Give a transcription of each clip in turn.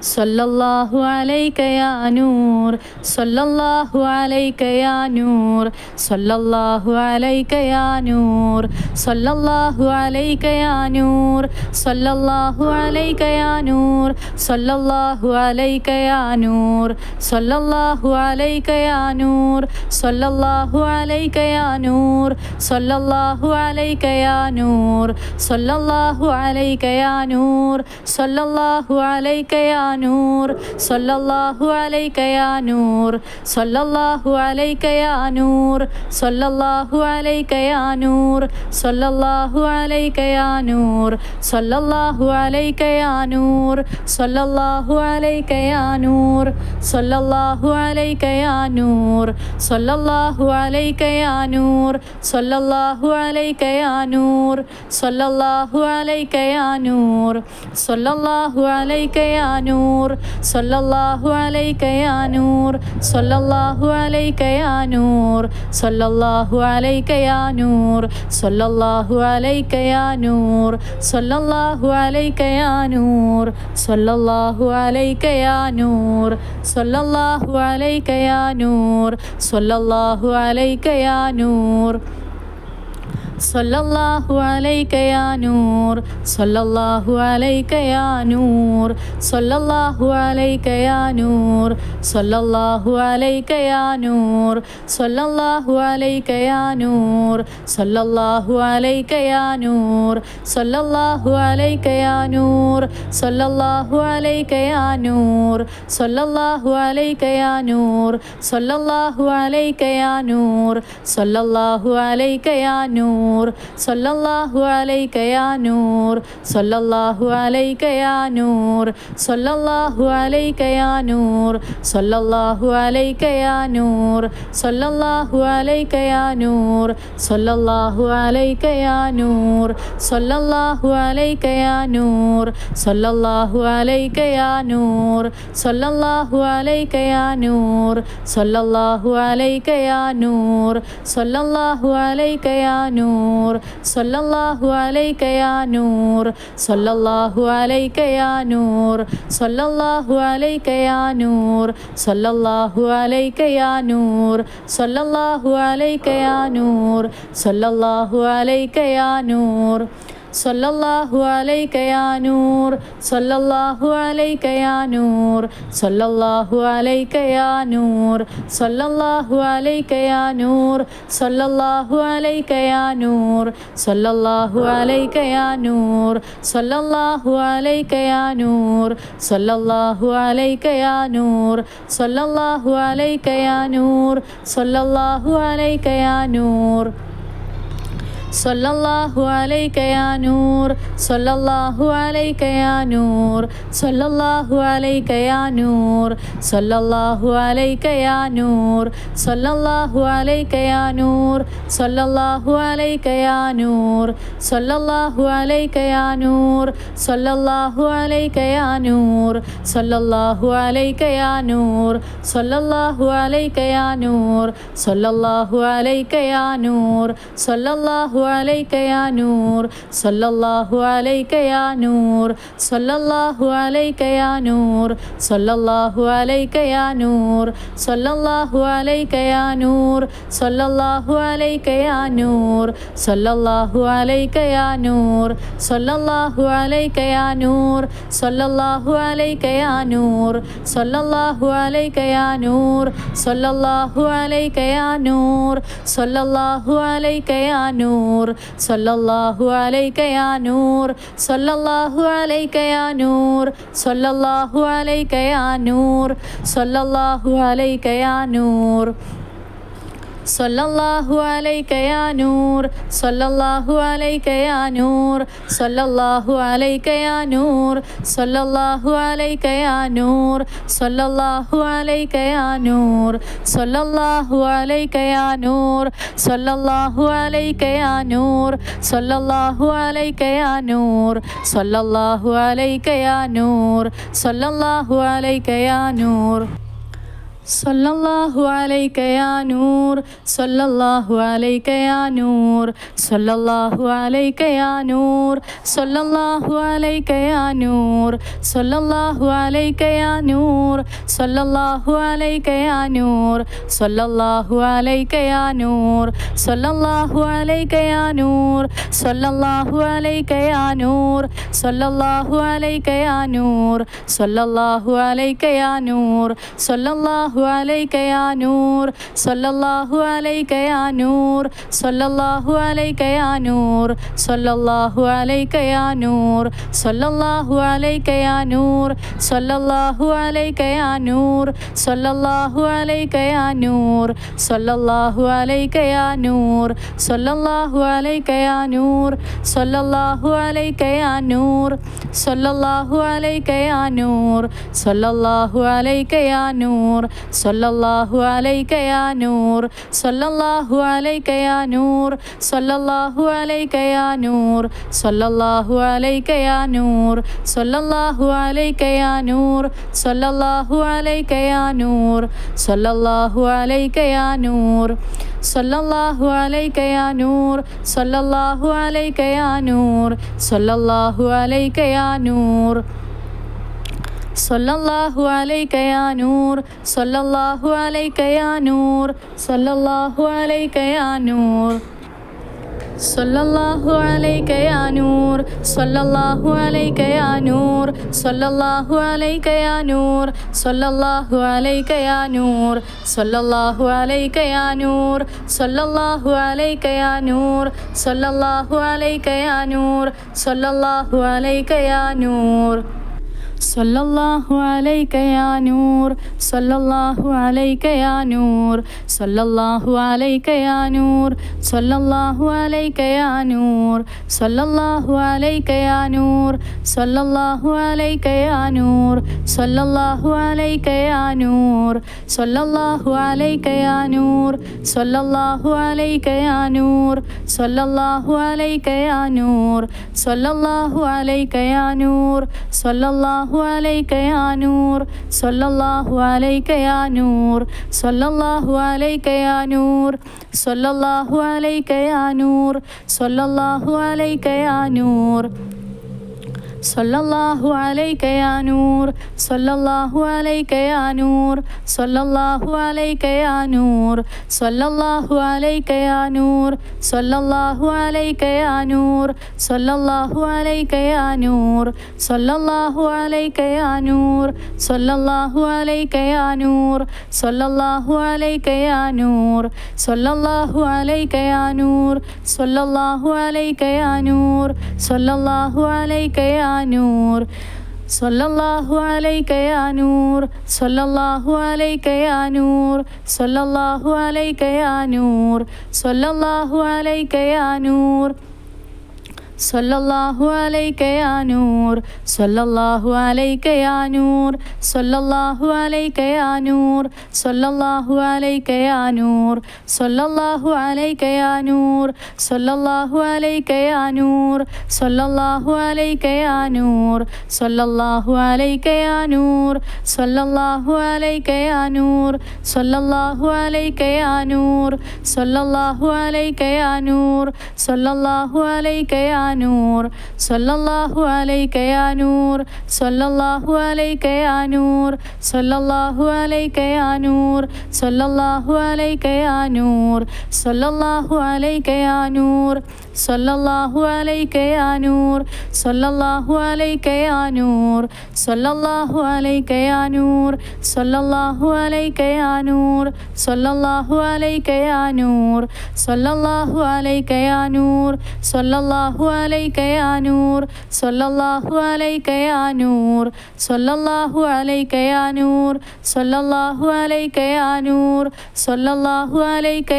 സൊല്ലാഹു അലൈക്കയാനൂർ സൊല്ലാഹു അലൈക്കയാനൂർ സൊല്ലാഹു അലൈക്കയാനൂർ സൊല്ലാഹു അലൈക്കയാനൂർ സൊല്ലാഹു അലൈക്കയാനൂർ സൊല്ലാഹു അലൈക്കയാനൂർ സൊല്ലാഹു അലൈക്കയാനൂർ സൊല്ലാഹു അലൈക്കയാനൂർ സൊല്ലാഹു അലൈക്കയാനൂർ സൊല്ലാഹു അലൈക്കയാനൂർ സൊല്ലാഹു അലൈക്കയാ നൂർ സൊല്ലാഹു അലൈക്കയാ നൂർ സൊല്ലാഹു അലൈക്കയാ നൂർ സൊല്ലാഹു അലൈക്കയാ നൂർ സൊല്ലാഹു അലൈക്കയാ നൂർ സൊല്ലാഹു അലൈക്കയാ നൂർ സൊല്ലാഹു അലൈക്കയാ നൂർ സൊല്ലാഹു അലൈക്കയാ നൂർ സൊല്ലാഹു അലൈക്കയാ നൂർ സൊല്ലാഹു അലൈക്കയാ നൂർ സൊല്ലാഹു അലൈക്കയാ നൂർ സൊല്ലാഹു അലൈക്കയാ നൂർ നൂർ. സൊല്ലാഹു അലൈക്കയാ നൂർ. സൊല്ലാഹു അലൈക്കയാ നൂർ. സൊല്ലാഹു അലൈക്കയാ നൂർ. സൊല്ലാഹു അലൈക്കയാ നൂർ. സൊല്ലാഹു അലൈക്കയാ നൂർ. സൊല്ലാഹു അലൈക്കയാ നൂർ. സൊല്ലാഹു അലൈക്കയാ നൂർ. സൊല്ലാഹു അലൈക്കയാ നൂർ. സൊല്ലാഹു അലൈക്കയാ നൂർ സൊല്ലാഹു അലൈക്കയാ നൂർ സൊല്ലാഹു അലൈക്കയാ നൂർ സൊല്ലാഹു അലൈക്കയാ നൂർ സൊല്ലാഹു അലൈക്കയാ നൂർ സൊല്ലാഹു അലൈക്കയാ നൂർ സൊല്ലാഹു അലൈക്കയാ നൂർ സൊല്ലാഹു അലൈക്കയാ നൂർ സൊല്ലാഹു അലൈക്കയാ നൂർ സൊല്ലാഹു അലൈക്കയാ നൂർ സൊല്ലാഹു അലൈക്കയാ നൂർ നൂർ സൊല്ലാഹു അലൈക്കയാ നൂർ സൊല്ലാഹു അലൈക്കയാ നൂർ സൊല്ലാഹു അലൈക്കയാ നൂർ സൊല്ലാഹു അലൈക്കയാ നൂർ സൊല്ലാഹു അലൈക്കയാ നൂർ സൊല്ലാഹു അലൈക്കയാ നൂർ സൊല്ലാഹു അലൈക്കയാ നൂർ സൊല്ലാഹു അലൈക്കയാ നൂർ സൊല്ലാഹു അലൈക്കയാ നൂർ സൊല്ലാഹു അലൈക്കയാ നൂർ സൊല്ലാഹു അലൈക്കയാ നൂർ നൂർ. സൊല്ലാഹു അലൈക്കയാ നൂർ. സൊല്ലാഹു അലൈക്കയാ നൂർ. സൊല്ലാഹു അലൈക്കയാ നൂർ. സൊല്ലാഹു അലൈക്കയാ നൂർ. സൊല്ലാഹു അലൈക്കയാ നൂർ. സൊല്ലാഹു അലൈക്കയാ നൂർ. സൊല്ലാഹു അലൈക്കയാനൂർ സൊല്ലാഹു അലൈക്കയാനൂർ സൊല്ലാഹു അലൈക്കയാനൂർ സൊല്ലാഹു അലൈക്കയാനൂർ സൊല്ലാഹു അലൈക്കയാനൂർ സൊല്ലാഹു അലൈക്കയാനൂർ സൊല്ലാഹു അലൈക്കയാനൂർ സൊല്ലാഹു അലൈക്കയാനൂർ സൊല്ലാഹു അലൈക്കയാനൂർ സൊല്ലാഹു അലൈക്കയാനൂർ സൊല്ലാഹു അലൈക്കയാ നൂർ സൊല്ലാഹു അലൈക്കയാ നൂർ സൊല്ലാഹു അലൈക്കയാ നൂർ സൊല്ലാഹു അലൈക്കയാ നൂർ സൊല്ലാഹു അലൈക്കയാ നൂർ സൊല്ലാഹു അലൈക്കയാ നൂർ സൊല്ലാഹു അലൈക്കയാ നൂർ സൊല്ലാഹു അലൈക്കയാ നൂർ സൊല്ലാഹു അലൈക്കയാ നൂർ സൊല്ലാഹു അലൈക്കയാ നൂർ സൊല്ലാഹു അലൈക്കയാ നൂർ സൊല്ലാഹു സല്ലല്ലാഹു അലൈക യാ നൂർ സല്ലല്ലാഹു അലൈക യാ നൂർ സല്ലല്ലാഹു അലൈക യാ നൂർ സല്ലല്ലാഹു അലൈക യാ നൂർ സല്ലല്ലാഹു അലൈക യാ നൂർ സല്ലല്ലാഹു അലൈക യാ നൂർ സല്ലല്ലാഹു അലൈക യാ നൂർ സല്ലല്ലാഹു അലൈക യാ നൂർ സല്ലല്ലാഹു അലൈക യാ നൂർ സല്ലല്ലാഹു അലൈക യാ നൂർ സല്ലല്ലാഹു അലൈക യാ നൂർ സല്ലല്ലാഹു അലൈക യാ നൂർ നൂർ. സൊല്ലാഹു അലൈക്കയാ നൂർ. സൊല്ലാഹു അലൈക്കയാ നൂർ. സൊല്ലാഹു അലൈക്കയാ നൂർ. സൊല്ലാഹു അലൈക്കയാ നൂർ. സൊല്ലാഹു അലൈക്കയാ നൂർ സൊല്ലാഹു അലൈക്കയാ നൂർ സൊല്ലാഹു അലൈക്കയാ നൂർ സൊല്ലാഹു അലൈക്കയാ നൂർ സൊല്ലാഹു അലൈക്കയാ നൂർ സൊല്ലാഹു അലൈക്കയാ നൂർ സൊല്ലാഹു അലൈക്കയാ നൂർ സൊല്ലാഹു അലൈക്കയാ നൂർ സൊല്ലാഹു അലൈക്കയാ നൂർ സൊല്ലാഹു അലൈക്കയാ നൂർ സൊല്ലാഹു അലൈക്കയാ നൂർ സൊല്ലാഹു അലൈക്കയാ നൂർ സൊല്ലാഹു അലൈക്കയാ നൂർ സൊല്ലാഹു അലൈക്കയാ നൂർ സൊല്ലാഹു അലൈക്കയാ നൂർ സൊല്ലാഹു അലൈക്കയാ നൂർ സൊല്ലാഹു അലൈക്കയാ നൂർ സൊല്ലാഹു അലൈക്കയാ നൂർ സൊല്ലാഹു അലൈക്കയാ നൂർ സൊല്ലാഹു അലൈക്കയാ നൂർ സൊല്ലാഹു അലൈക്കയാ നൂർ സൊല്ലാഹു സൊല്ലല്ലാഹു അലൈക്കയാ നൂർ സൊല്ലല്ലാഹു അലൈക്കയാ നൂർ സൊല്ലല്ലാഹു അലൈക്കയാ നൂർ സൊല്ലല്ലാഹു അലൈക്കയാ നൂർ സൊല്ലല്ലാഹു അലൈക്കയാ നൂർ സൊല്ലല്ലാഹു അലൈക്കയാ നൂർ സൊല്ലല്ലാഹു അലൈക്കയാ നൂർ സൊല്ലല്ലാഹു അലൈക്കയാ നൂർ സൊല്ലല്ലാഹു അലൈക്കയാ നൂർ സൊല്ലല്ലാഹു അലൈക്കയാ നൂർ സൊല്ലല്ലാഹു അലൈക്കയാ നൂർ സൊല്ലല്ലാഹു അലൈക്കയാ നൂർ സൊല്ലാഹു അലൈക്കയാ നൂർ സൊല്ലാഹു അലൈക്കയാ നൂർ സൊല്ലാഹു അലൈക്കയാ നൂർ സൊല്ലാഹു അലൈക്കയാ നൂർ സൊല്ലാഹു അലൈക്കയാ നൂർ സൊല്ലാഹു അലൈക്കയാ നൂർ സൊല്ലാഹു അലൈക്കയാ നൂർ സൊല്ലാഹു അലൈക്കയാ നൂർ സൊല്ലാഹു അലൈക്കയാ നൂർ സൊല്ലാഹു അലൈക്കയാ നൂർ സൊല്ലാഹു അലൈക്കയാ നൂർ സൊല്ലാഹു അലൈക്കയാ നൂർ സൊല്ലാഹു അലൈക്കയാ നൂർ സൊല്ലാഹു അലൈക്കയാ നൂർ സൊല്ലാഹു അലൈക്കയാ നൂർ സൊല്ലാഹു അലൈക്കയാ നൂർ സൊല്ലാഹു അലൈക്കയാ നൂർ സൊല്ലാഹു അലൈക്കയാ നൂർ സൊല്ലാഹു അലൈക്കയാ നൂർ സൊല്ലാഹു അലൈക്കയാ നൂർ സൊല്ലാഹു അലൈക്കയാ നൂർ സൊല്ലാഹു അലൈക്കയാ നൂർ സൊല്ലാഹു അലൈക്കയാ നൂർ സൊല്ലാഹു അലൈക്കയാ നൂർ സൊല്ലാഹു അലൈക്കയാ നൂർ സൊല്ലാഹു അലൈക്കയാ നൂർ സൊല്ലാഹു അലൈക്കയാ നൂർ സൊല്ലാഹു അലൈക്കയാ നൂർ സൊല്ലാഹു അലൈക്കയാ നൂർ സൊല്ലാഹു അലൈക്കയാ നൂർ സൊല്ലാഹു അലൈക്കയാ നൂർ സൊല്ലാഹു അലൈക്കയാ നൂർ സൊല്ലാഹു സൊല്ലാഹു അലൈക്കയാ നൂർ സൊല്ലാഹു അലൈക്കയാ നൂർ സൊല്ലാഹു അലൈക്കയാ നൂർ സൊല്ലാഹു അലൈക്കയാ നൂർ സൊല്ലാഹു അലൈക്കയാ നൂർ. സൊല്ലാഹു അലൈക്കയാനൂർ സൊല്ലാഹു അലൈക്കയാനൂർ സൊല്ലാഹു അലൈക്കയാനൂർ സൊല്ലാഹു അലൈക്കയാനൂർ സൊല്ലാഹു അലൈക്കയാനൂർ സൊല്ലാഹു അലൈക്കയാനൂർ സൊല്ലാഹു അലൈക്കയാനൂർ സൊല്ലാഹു അലൈക്കയാനൂർ സൊല്ലാഹു അലൈക്കയാനൂർ സൊല്ലാഹു അലൈക്കയാനൂർ സൊല്ലാഹു അലൈക്കയാനൂർ സൊല്ലാഹു അലൈക്കയാ നൂർ. സൊല്ലാഹു അലൈക്കയാ നൂർ. സൊല്ലാഹു അലൈക്കയാ നൂർ. സൊല്ലാഹു അലൈക്കയാ നൂർ. സൊല്ലാഹു അലൈക്കയാ നൂർ. സല്ലല്ലാഹു അലൈക്കയാനൂർ സല്ലല്ലാഹു അലൈക്കയാനൂർ യാ നൂർ സല്ലല്ലാഹു അലൈക്കയാനൂർ യാ നൂർ സല്ലല്ലാഹു അലൈക്കയാനൂർ യാ നൂർ സല്ലല്ലാഹു അലൈക്കയാനൂർ യാ നൂർ സല്ലല്ലാഹു അലൈക്കയാനൂർ യാ നൂർ സല്ലല്ലാഹു അലൈക യാ നൂർ സല്ലല്ലാഹു അലൈക യാ നൂർ സല്ലല്ലാഹു അലൈക യാ നൂർ സല്ലല്ലാഹു അലൈക യാ നൂർ സല്ലല്ലാഹു അലൈക യാ നൂർ സല്ലല്ലാഹു അലൈക യാ നൂർ സല്ലല്ലാഹു അലൈക യാ നൂർ സല്ലല്ലാഹു അലൈക യാ നൂർ സല്ലല്ലാഹു അലൈക യാ നൂർ സല്ലല്ലാഹു അലൈക യാ നൂർ സല്ലല്ലാഹു അലൈക യാ നൂർ സല്ലല്ലാഹു അലൈക യാ നൂർ സല്ലല്ലാഹു അലൈക നൂർ സല്ലല്ലാഹു അലൈക നൂർ സല്ലല്ലാഹു അലൈക നൂർ സല്ലല്ലാഹു അലൈക നൂർ സല്ലല്ലാഹു അലൈക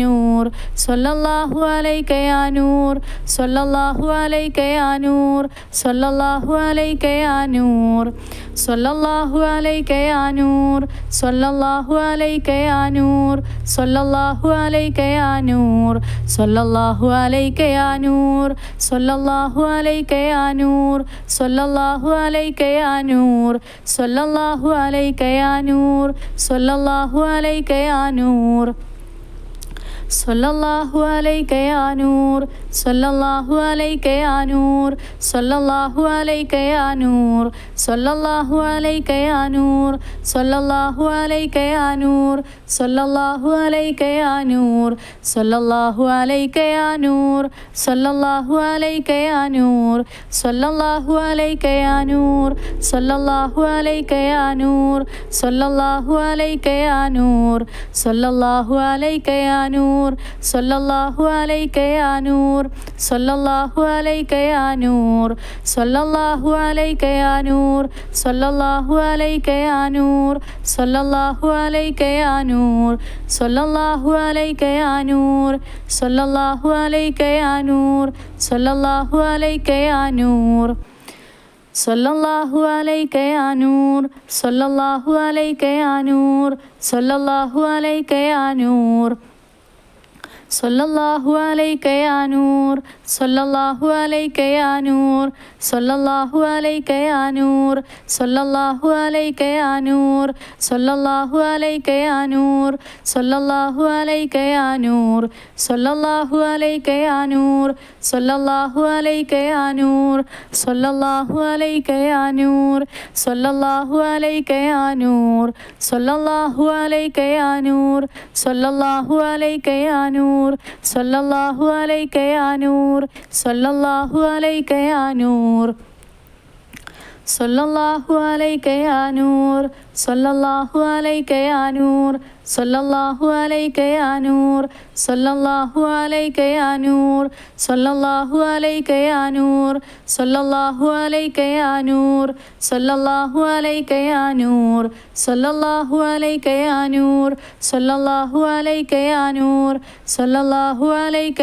നൂർ സല്ലല്ലാഹു അലൈക നൂർ സല്ലല്ലാഹു അലൈക നൂർ സല്ലല്ലാഹു അലൈക നൂർ സല്ലല്ലാഹു അലൈക നൂർ സല്ലല്ലാഹു അലൈക നൂർ സല്ലല്ലാഹു അലൈക നൂർ സൊല്ലാഹു അലൈക്കയാനൂർ സൊല്ലാഹു അലൈക്കയാനൂർ സൊല്ലാഹു അലൈക്കയാനൂർ സൊല്ലാഹു അലൈക്കയാനൂർ സൊല്ലാഹു അലൈക്കയാനൂർ യാ നൂർ സല്ലല്ലാഹു അലൈക്കയാനൂർ യാ നൂർ സല്ലല്ലാഹു അലൈക്കയാനൂർ യാ നൂർ സല്ലല്ലാഹു അലൈക്കയാനൂർ യാ നൂർ സല്ലല്ലാഹു അലൈക്കയാനൂർ യാ നൂർ സല്ലല്ലാഹു അലൈക്കയാനൂർ യാ നൂർ സല്ലല്ലാഹു അലൈക്കയാനൂർ നൂർ സൊല്ലാഹു അലൈക്കയാ നൂർ സൊല്ലാഹു അലൈക്കയാ നൂർ സൊല്ലാഹു അലൈക്കയാ നൂർ സൊല്ലാഹു അലൈക്കയാ നൂർ സൊല്ലാഹു അലൈക്കയാ നൂർ സൊല്ലാഹു അലൈക്കയാ നൂർ സൊല്ലാഹു അലൈക്കയാ നൂർ സൊല്ലാഹു അലൈക്കയാനൂർ സൊല്ലാഹു അലൈക്കയാനൂർ സൊല്ലാഹു അലൈക്കയാനൂർ യാ നൂർ സല്ലല്ലാഹു അലൈക യാ നൂർ സല്ലല്ലാഹു അലൈക യാ നൂർ സല്ലല്ലാഹു അലൈക യാ നൂർ സല്ലല്ലാഹു അലൈക യാ നൂർ സല്ലല്ലാഹു അലൈക യാ നൂർ സല്ലല്ലാഹു അലൈക യാ നൂർ. സൊല്ലാഹു അലൈക്കയാ നൂർ. സൊല്ലാഹു അലൈക്കയാ നൂർ. സൊല്ലാഹു അലൈക്കയാ നൂർ. സൊല്ലാഹു അലൈക്കയാ നൂർ. സൊല്ലാഹു അലൈക്കയാ നൂർ. സല്ലല്ലാഹു അലൈക യാ നൂർ സല്ലല്ലാഹു അലൈക യാ നൂർ സല്ലല്ലാഹു അലൈക യാ നൂർ സല്ലല്ലാഹു അലൈക യാ നൂർ സല്ലല്ലാഹു അലൈക യാ നൂർ സല്ലല്ലാഹു അലൈക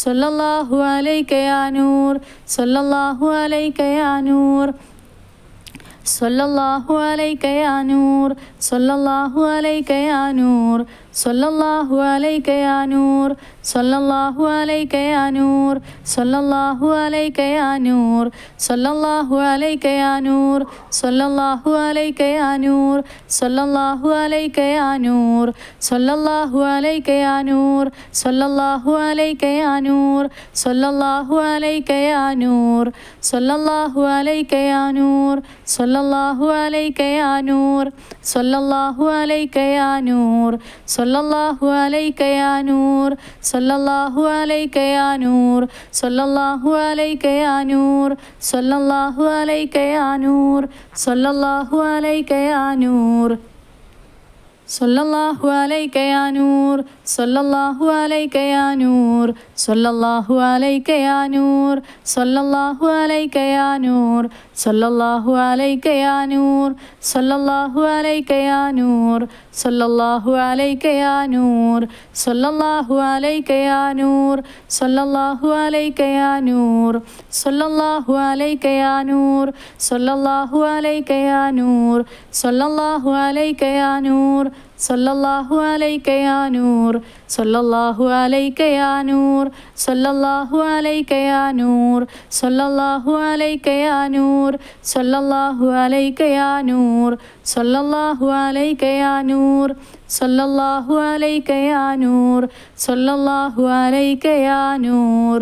സൊല്ലാഹു അലൈക്കയാനൂർ സൊല്ലാഹു അലൈക്കയാനൂർ സൊല്ലാഹു അലൈക്കയാനൂർ സൊല്ലാഹു അലൈക്കയാനൂർ യാ നൂർ സല്ലല്ലാഹു അലൈക്കയാനൂർ യാ നൂർ സല്ലല്ലാഹു അലൈക്കയാനൂർ യാ നൂർ സല്ലല്ലാഹു അലൈക്കയാനൂർ യാ നൂർ സല്ലല്ലാഹു അലൈക്കയാനൂർ യാ നൂർ സല്ലല്ലാഹു അലൈക്കയാനൂർ യാ നൂർ സല്ലല്ലാഹു അലൈക്കയാനൂർ യാ നൂർ സല്ലല്ലാഹു അലൈക യാ നൂർ സല്ലല്ലാഹു അലൈക യാ നൂർ സല്ലല്ലാഹു അലൈക യാ നൂർ സല്ലല്ലാഹു അലൈക യാ നൂർ സല്ലല്ലാഹു അലൈക യാ നൂർ സല്ലല്ലാഹു അലൈക യാ നൂർ സല്ലല്ലാഹു അലൈക യാ നൂർ സല്ലല്ലാഹു അലൈക യാ നൂർ സല്ലല്ലാഹു അലൈക യാ നൂർ സല്ലല്ലാഹു അലൈക യാ നൂർ സല്ലല്ലാഹു അലൈക യാ നൂർ സൊല്ലാഹു അലൈക്കയാ നൂർ സൊല്ലാഹു അലൈക്കയാ നൂർ സൊല്ലാഹു അലൈക്കയാ നൂർ സൊല്ലാഹു അലൈക്കയാ നൂർ സൊല്ലാഹു അലൈക്കയാ നൂർ സൊല്ലാഹു അലൈക്കയാ നൂർ സല്ലല്ലാഹു അലൈക്കയാനൂർ യാ നൂർ സല്ലല്ലാഹു അലൈക്കയാനൂർ യാ നൂർ സല്ലല്ലാഹു അലൈക്കയാനൂർ യാ നൂർ സല്ലല്ലാഹു അലൈക്കയാനൂർ യാ നൂർ.